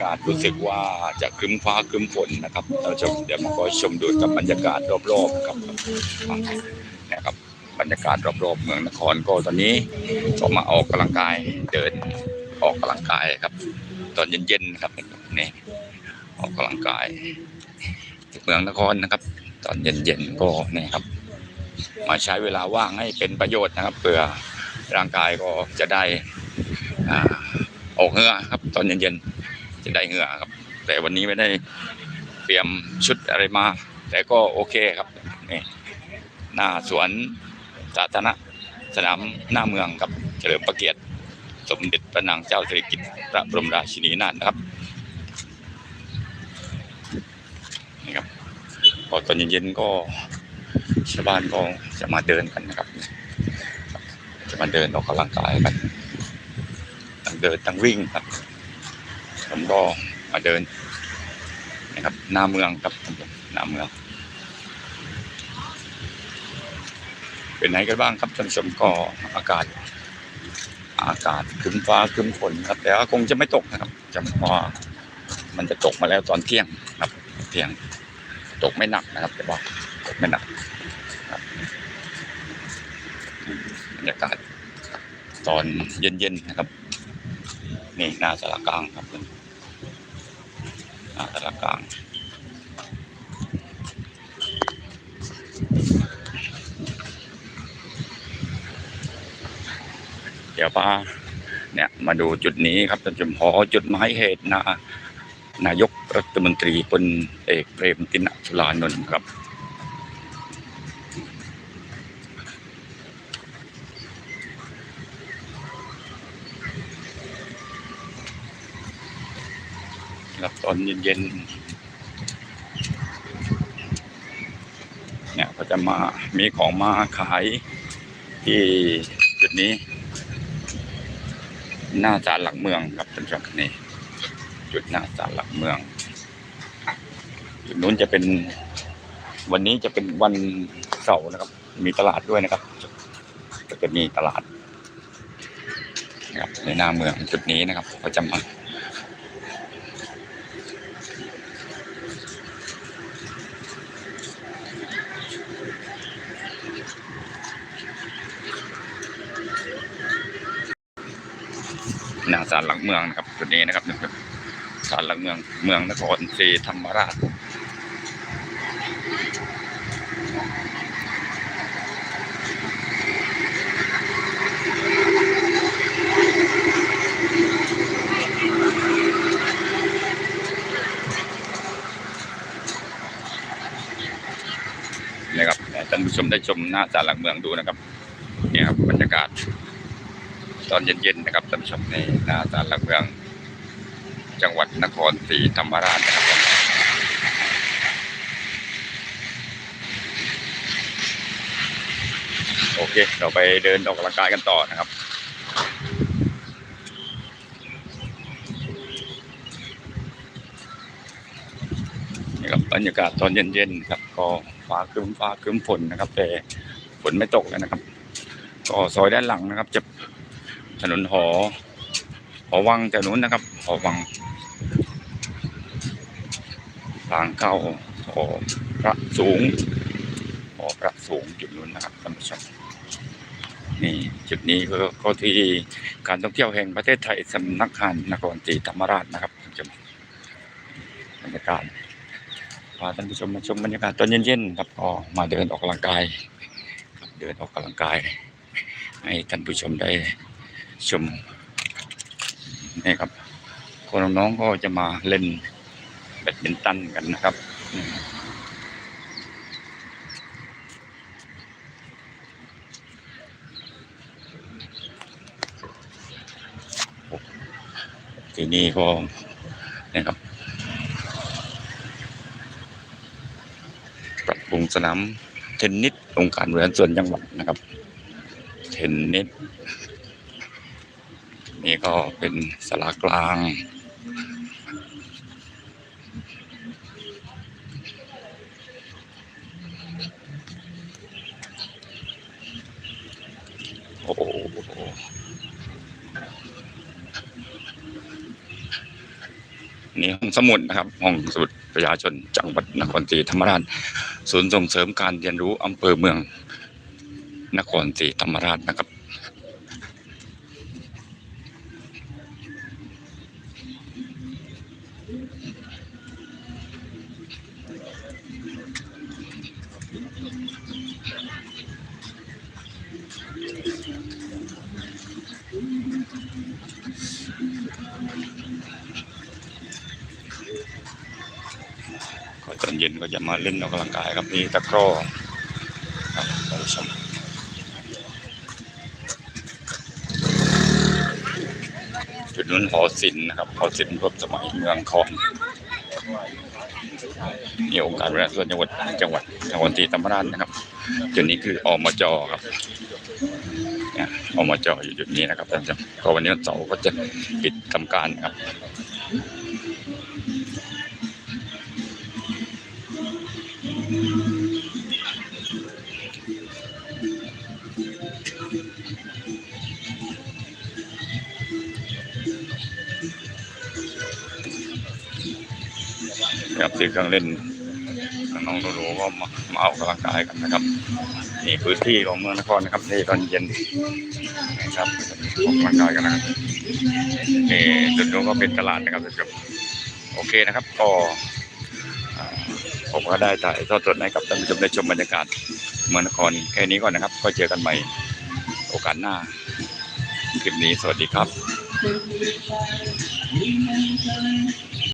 อากาศรู้สึกว่าจะครึ้มฟ้าครึ้มฝนนะครับเราชมเดี๋ยวมาคอยชมดูกับบรรยากาศรอบๆครับนะครับบรรยากาศรอบๆเมืองนครก็ตอนนี้ก็มาออกกำลังกายเดินออกกำลังกายครับ ตอนเย็นๆครับนี่ออกกำลังกายที่เมืองนครนะครับ ตอนเย็นๆก็นี่ครับ มาใช้เวลาว่างให้เป็นประโยชน์นะครับเพื่อร่างกายก็จะได้อ่าออกเหงื่อครับ ตอนเย็นๆ จะได้เหงื่อครับ แต่วันนี้ไม่ได้เตรียมชุดอะไรมา แต่ก็โอเคครับนี่หน้าสวนสาธารณะสนามหน้าเมืองครับเฉลิมพระเกียรติ สมเด็จพระนางเจ้าสิริกิติ์พระบรมราชินีนาถนะครับนี่ครับพอตอนเย็นๆก็ชาวบ้านก็จะมาเดินกันนะครับ จะมาเดินออกกำลังกายกันทั้งเดินทั้งวิ่งครับ ผมก็มาเดินนะครับหน้าเมืองครับหน้าเมือง เป็นไหนกันบ้างครับท่านผู้ชมก็อากาศ อากาศคึ้มฟ้าคึ้มฝนครับ แต่ว่าคงจะไม่ตกนะครับจะเพราะมันจะตกมาแล้วตอนเที่ยงครับเที่ยงตกไม่หนักนะครับแต่ว่าตกไม่หนักบรรยากาศตอนเย็นๆนะครับ นี่หน้าสารกลางครับหน้าสารกลางเดี๋ยวป้าเนี่ยมาดูจุดนี้ครับท่านชมหอจุดหมายเหตุนานายกรัฐมนตรีพลเอกเปรมตินสุรานนท์ครับ ครับตอนเย็นๆเนี่ยก็จะมามีของมาขายที่จุดนี้ หน้าศาลหลักเมืองครับท่านผู้ชมนี่จุดหน้าศาลหลักเมือง จุดนู้นจะเป็นวันนี้จะเป็นวันเสาร์นะครับ มีตลาดด้วยนะครับ ก็จะมีตลาดนะครับในหน้าเมืองจุดนี้นะครับก็จะมา หน้าศาลหลักเมืองนะครับจุดนี้นะครับศาลหลักเมืองเมืองนครศรีธรรมราชนะครับท่านผู้ชมได้ชมหน้าศาลหลักเมืองดูนะครับนี่ครับบรรยากาศ ตอนเย็นๆนะครับท่านผู้ชมในหน้าศาลหลักเมือง จังหวัดนครศรีธรรมราชนะครับโอเคเราไปเดินออกกำลังกายกันต่อนะครับนี่ครับบรรยากาศตอนเย็นๆครับ ก็ฟ้าครึ้มฟ้าครึ้มฝนนะครับ แต่ฝนไม่ตกแล้วนะครับ ก็ซอยด้านหลังนะครับจะ ถนนหอ หอวังจากนู้นนะครับ หอวัง ทางเข้าหอพระสูง หอพระสูงจุดนู้นนะครับท่านผู้ชมนี่จุดนี้ก็ก็ที่การท่องเที่ยวแห่งประเทศไทยสำนักงานนครศรีธรรมราชนะครับท่านผู้ชมบรรยากาศพาท่านผู้ชมมาชมบรรยากาศตอนเย็นๆครับก็มาเดินออกกำลังกาย เดินออกกำลังกาย ให้ท่านผู้ชมได้ ชมนี่ครับคนน้องๆก็จะมาเล่นแบดมินตันกันนะครับที่นี่ก็นะครับปรับปรุงสนามเทนนิสองค์การบริหารส่วนจังหวัดนะครับ เทนนิส นี่ก็เป็นสลากลาง โอ้โหนี่ห้องสมุดนะครับ ห้องสมุดประชาชนจังหวัดนครศรีธรรมราช ศูนย์ส่งเสริมการเรียนรู้อำเภอเมือง นครศรีธรรมราชนะครับ ก็ตอนเย็นก็จะมาเล่นออกกำลังกายครับนี่ตะกร้อครับท่านผู้ชมจุดนู้นหอศิลป์นะครับหอศิลป์รวมสมัยเมืองคอน นี่องค์การบริหารส่วนจังหวัดจังหวัดนครศรีธรรมราชนะครับ จุดนี้คืออมจครับเนี่ยอมจอยู่จุดนี้นะครับท่านผู้ชมก็วันนี้วันเสาร์ก็จะปิดทำการนะครับ นะครับซื้อเครื่องเล่นน้องๆหนูๆก็มามาออกกำลังกายกันนะครับนี่พื้นที่ของเมืองนครนะครับในตอนเย็นนะครับออกกำลังกายกันนะครับนี่จุดนู้นก็เป็นตลาดนะครับท่านโอเคนะครับก็ผมก็ได้ถ่ายทอดสดให้กับท่านผู้ชมได้ชมบรรยากาศเมืองนครแค่นี้ก่อนนะครับ ก็เจอกันใหม่โอกาสหน้า คลิปนี้สวัสดีครับ Thank you.